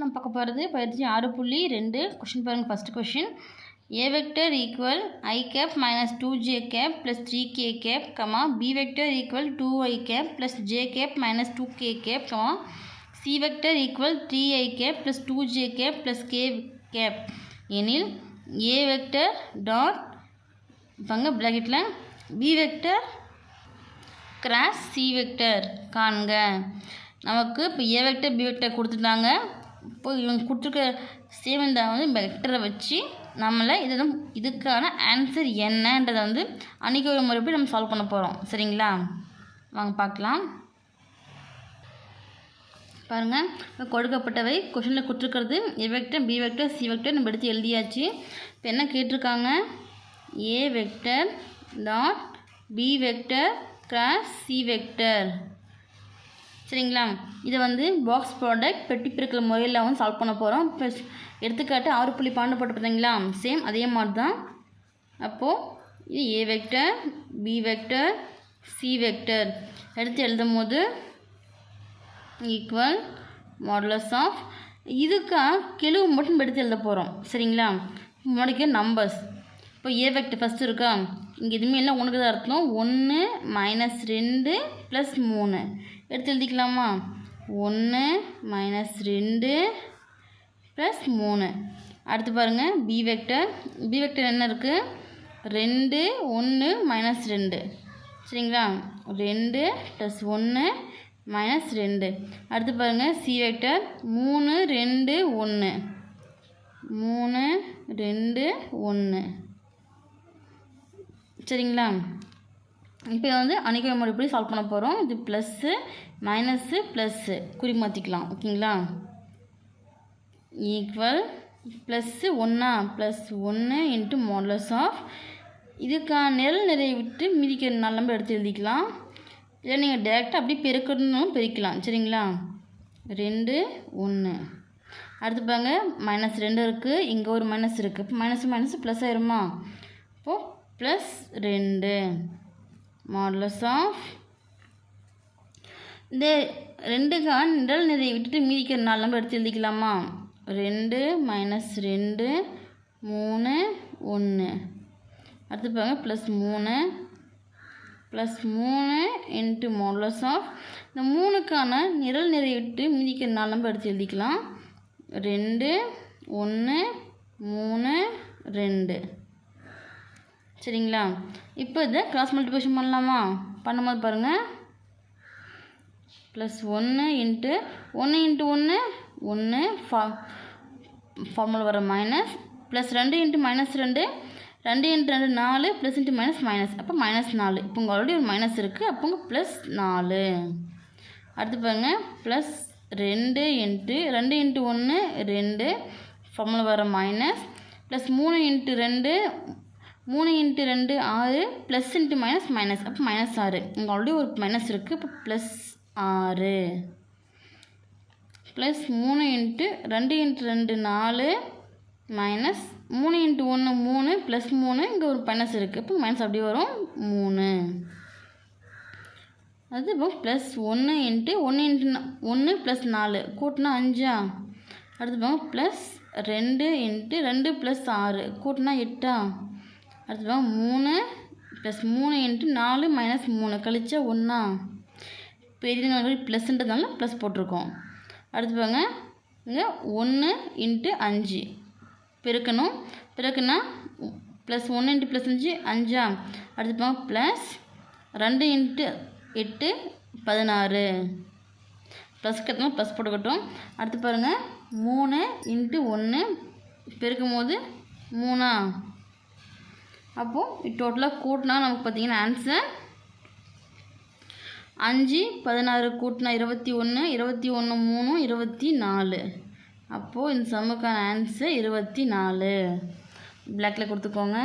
நம்ம பார்க்க போகிறது பயிற்சி ஆறு புள்ளி ரெண்டு கொஷின் பாருங்கள் first question A vector equal I cap minus two J cap plus three K cap comma B vector equal two I cap plus J cap minus two K cap comma C vector equal three I cap plus two J cap plus K cap எனில் A vector dot இப்போங்க ப்ராக்கெட்டில் B vector cross C vector காண்க. நமக்கு இப்போ ஏ vector B vector கொடுத்துட்டாங்க. இப்போது இவங்க கொடுத்துருக்க சேவந்தா வந்து லெட்டரை வச்சு நம்மளை இதெல்லாம் இதுக்கான ஆன்சர் என்னன்றதை வந்து அன்றைக்கி ஒரு முறைப்படி நம்ம சால்வ் பண்ண போகிறோம் சரிங்களா? வாங்க பார்க்கலாம். பாருங்கள் இப்போ கொடுக்கப்பட்டவை கொஷனில் கொடுத்துருக்கிறது A vector B vector C vector நம்ம எடுத்து எழுதியாச்சு. இப்போ என்ன கேட்டிருக்காங்க? A vector dot B vector cross C vector சரிங்களா? இதை வந்து பாக்ஸ் ப்ராடக்ட் பெட்டி பிரிக்கிற முறையில் வந்து சால்வ் பண்ண போகிறோம் ப்ளஸ் எடுத்துக்காட்டு ஆறு புள்ளி பன்னெண்டு போட்டு பார்த்தீங்களா சேம் அதே மாதிரி தான் அப்போது இது A vector B vector C vector எடுத்து எழுதும் போது ஈக்குவல் மாடலஸ் ஆஃப் இதுக்காக கெழுவு மட்டும் எடுத்து எழுத போகிறோம் சரிங்களா? முன்னாடிக்கு நம்பர்ஸ் இப்போ ஏ வெக்டர் ஃபஸ்ட்டு இருக்கா? இங்கே எதுவுமே இல்லை. உனக்கு தான் அர்த்தம். ஒன்று மைனஸ் ரெண்டு ப்ளஸ் மூணு. எடுத்து எழுதிக்கலாமா? ஒன்று மைனஸ் ரெண்டு ப்ளஸ் மூணு. அடுத்து பாருங்கள் பி வெக்டர் பி வெக்டர் என்ன இருக்குது ரெண்டு ஒன்று மைனஸ் ரெண்டு. சரிங்களா? ரெண்டு ப்ளஸ் ஒன்று மைனஸ் ரெண்டு. அடுத்து பாருங்கள் சி வெக்டர் மூணு ரெண்டு ஒன்று மூணு ரெண்டு ஒன்று சரிங்களா? இப்போ வந்து அணிக்கை முறைப்படி சால்வ் பண்ண போகிறோம் இது ப்ளஸ்ஸு மைனஸ்ஸு ப்ளஸ்ஸு குறி மாற்றிக்கலாம் ஓகேங்களா? ஈக்குவல் ப்ளஸ்ஸு ஒன்றா ப்ளஸ் ஒன்று இன்ட்டு மாடலஸ் ஆஃப் இதுக்கான நிரல் நிறைய விட்டு மிதிக்கிற நாலு எடுத்து எழுதிக்கலாம். இல்லை நீங்கள் டேரெக்டாக அப்படியே பெருக்கணும் பெருக்கலாம் சரிங்களா? ரெண்டு ஒன்று அடுத்து பாருங்க மைனஸ் ரெண்டு இருக்குது இங்கே ஒரு மைனஸ் இருக்குது இப்போ மைனஸ் மைனஸ் ப்ளஸ் ஆயிருமா? இப்போது ப்ளஸ் ரெண்டு. மாடலஸ் ஆஃப் இந்த ரெண்டு கான் நிரல் நிறைய விட்டுட்டு மீதிக்கிற நாலு நம்பர் எடுத்து எழுதிக்கலாமா? ரெண்டு மைனஸ் ரெண்டு மூணு ஒன்று அடுத்து பாருங்க ப்ளஸ் மூணு. ப்ளஸ் மூணு இன்ட்டு மாடலஸ் ஆஃப் இந்த மூணுக்கான நிரல் நிறைய விட்டு மீதிக்கிற நாலு நம்பர் எடுத்து எழுதிக்கலாம். ரெண்டு ஒன்று மூணு ரெண்டு. சரிங்களா? இப்போ இதை க்ராஸ் மல்டிபிகேஷன் பண்ணலாமா? பண்ணும்போது பாருங்கள் ப்ளஸ் ஒன்று இன்ட்டு ஒன்று இன்ட்டு ஒன்று ஒன்று ஃபா ஃபார்முலா வர மைனஸ் ப்ளஸ் ரெண்டு இன்ட்டு மைனஸ் ரெண்டு ரெண்டு இன்ட்டு ரெண்டு நாலு ப்ளஸ் இன்ட்டு மைனஸ் மைனஸ் அப்போ மைனஸ் நாலு. இப்போ உங்கள் ஆல்ரெடி ஒரு மைனஸ் இருக்குது அப்போ உங்கள் ப்ளஸ் நாலு. அடுத்து பாருங்கள் ப்ளஸ் ரெண்டு இன்ட்டு ரெண்டு இன்ட்டு ஒன்று ரெண்டு ஃபார்முலா வர மைனஸ் ப்ளஸ் மூணு இன்ட்டு ரெண்டு மூணு இன்ட்டு ரெண்டு ஆறு ப்ளஸ் இன்ட்டு மைனஸ் மைனஸ் அப்போ மைனஸ் ஆறு. இங்கே ஆல்ரெடி ஒரு மைனஸ் இருக்குது இப்போ ப்ளஸ் ஆறு. ப்ளஸ் மூணு இன்ட்டு ரெண்டு இன்ட்டு ரெண்டு நாலு மைனஸ் மூணு இன்ட்டு ஒன்று மூணு ப்ளஸ் மூணு. இங்கே ஒரு மைனஸ் இருக்குது இப்போ மைனஸ் அப்படி வரும். மூணு. அது இப்போ ப்ளஸ் ஒன்று இன்ட்டு ஒன்று இன்ட்டு ஒன்று ப்ளஸ் நாலு. கூட்டினா அஞ்சா. அடுத்து பாருங்க. ப்ளஸ் ரெண்டு இன்ட்டு ரெண்டு ப்ளஸ் ஆறு. கூட்டினா எட்டா. அடுத்து பாருங்க மூணு ப்ளஸ் மூணு இன்ட்டு நாலு மைனஸ் மூணு. கழிச்சா ஒன்றா பெரிய ப்ளஸ்ன்றதுனால ப்ளஸ் போட்டிருக்கோம். அடுத்து பாருங்க இங்கே ஒன்று இன்ட்டு அஞ்சு. பெருக்கணும். பெருக்குனா ப்ளஸ் ஒன்று இன்ட்டு ப்ளஸ் அஞ்சு அஞ்சா? அடுத்து பாருங்க ப்ளஸ் ரெண்டு இன்ட்டு எட்டு பதினாறு. ப்ளஸ் கட்டணும் ப்ளஸ் போட்டுக்கட்டும். அடுத்து பாருங்கள் மூணு இன்ட்டு ஒன்று பெருக்கும் போது மூணா? அப்போது டோட்டலாக கூட்டினா நமக்கு பார்த்திங்கன்னா ஆன்சர் அஞ்சு பதினாறு கூட்டினா இருபத்தி ஒன்று இருபத்தி ஒன்று மூணு இருபத்தி நாலு. அப்போது இந்த சம்முக்கான ஆன்சர் இருபத்தி நாலு. பிளாக்கில் கொடுத்துக்கோங்க.